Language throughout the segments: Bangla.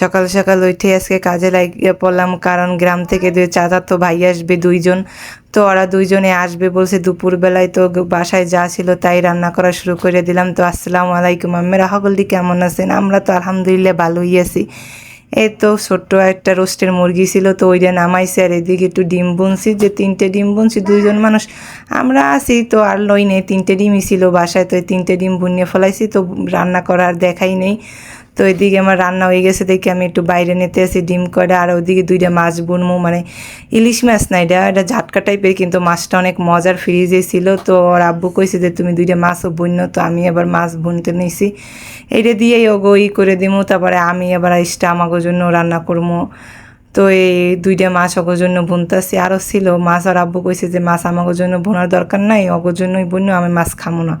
সকাল সকাল উঠে আজকে কাজে লাগিয়ে পড়লাম, কারণ গ্রাম থেকে দুই চাচা তো ভাই আসবে দুইজন। তো ওরা দুইজনে আসবে বলছে, দুপুরবেলায় তো বাসায় যা ছিল তাই রান্না করা শুরু করে দিলাম। তো আসসালামু আলাইকুম আম্মেরা সকলদি কেমন আছেন? আমরা তো আলহামদুলিল্লাহ ভালোই আছি। এই তো ছোট্ট একটা রোস্টের মুরগি ছিল, তো ওইটা নামাইছে আর এদিকে একটু ডিম বুনছি, যে তিনটে ডিম বুনছি, দুইজন মানুষ। আমরা আছি, তো আর লই নেই, তিনটে ডিমই ছিল বাসায়, তো তিনটে ডিম বুনিয়ে ফেলাইছি, তো রান্না করার দেখাই নেই। তো এদিকে আমার রান্না হয়ে গেছে, দেখি আমি একটু বাইরে নিতে আসি, ডিম কয়টা, আর ওদিকে দুইটা মাছ বুনমু মানে ইলিশ মাছ না এটা এটা ঝাটকা টাইপের, কিন্তু মাছটা অনেক মজার ফ্রিজে ছিল, তো ওর আব্বু কইছে যে তুমি দুইটা মাছও বুননো, তো আমি আবার মাছ বুনতে নিছি। এইটা দিয়েই ওগো ই করে দিমু, তারপরে আমি আবার এসটা আমাকে জন্য রান্না করব তো এই দুইটা মাছ অগোর জন্য বুনতাছি আরও ছিল, মাছ আর আব্বু কইছে যে মাছ আমাকে জন্য বোনার দরকার নাই অগোর জন্যই বুনো আমি মাছ খামো না।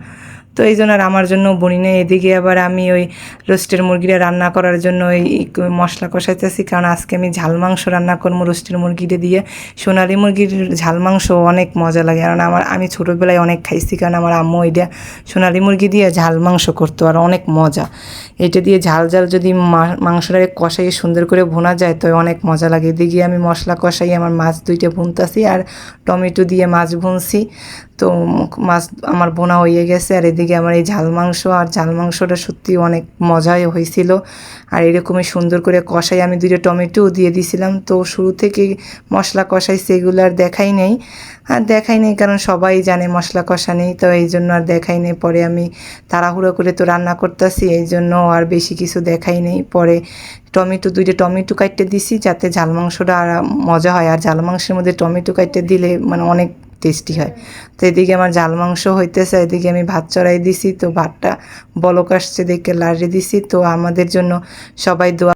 তো এই জন্য আর আমার জন্য বনি না এদিকে আবার আমি ওই রোস্টের মুরগিটা রান্না করার জন্য ওই মশলা কষাইতেছি, কারণ আজকে আমি ঝাল মাংস রান্না করব রোস্টের মুরগিটা দিয়ে। সোনালি মুরগির ঝাল মাংস অনেক মজা লাগে, কারণ আমার আমি ছোটোবেলায় অনেক খাইছি, কারণ আমার আম্মু এটা সোনালি মুরগি দিয়ে ঝাল মাংস করতো, আর অনেক মজা। এটা দিয়ে ঝাল ঝাল যদি মা- মাংসটাকে কষাই সুন্দর করে ভোনা যায়, তো অনেক মজা লাগে। এদিকে আমি মশলা কষাই আমার মাছ দুইটা ভুনতাছি, আর টমেটো দিয়ে মাছ ভুনছি। তো মাছ আমার বোনা হয়ে গেছে আর এদিকে আমার এই ঝাল মাংস আর ঝাল মাংসটা সত্যি অনেক মজাই হয়েছিল। আর এরকমই সুন্দর করে কষাই আমি দুইটা টমেটোও দিয়ে দিছিলাম। তো শুরু থেকে মশলা কষাই সেগুলো আর দেখাই নেই। আর দেখাই নেই কারণ সবাই জানে মশলা কষা নেই, তো এই জন্য আর দেখাই নেই। পরে আমি তাড়াহুড়ো করে তো রান্না করতেছি, এই জন্য আর বেশি কিছু দেখাই নেই। পরে টমেটো, দুইটা টমেটো কাটতে দিছি যাতে ঝাল মাংসটা আর মজা হয়। আর ঝাল মাংসের মধ্যে টমেটো কাটতে দিলে মানে অনেক টেস্টি হয়। তো এদিকে আমার জাল মাংস হইতেছে, এদিকে আমি ভাত চড়াই দিছি, তো ভাতটা বলক আসছে দেখে লাড়িয়ে দিছি। তো আমাদের জন্য সবাই দোয়া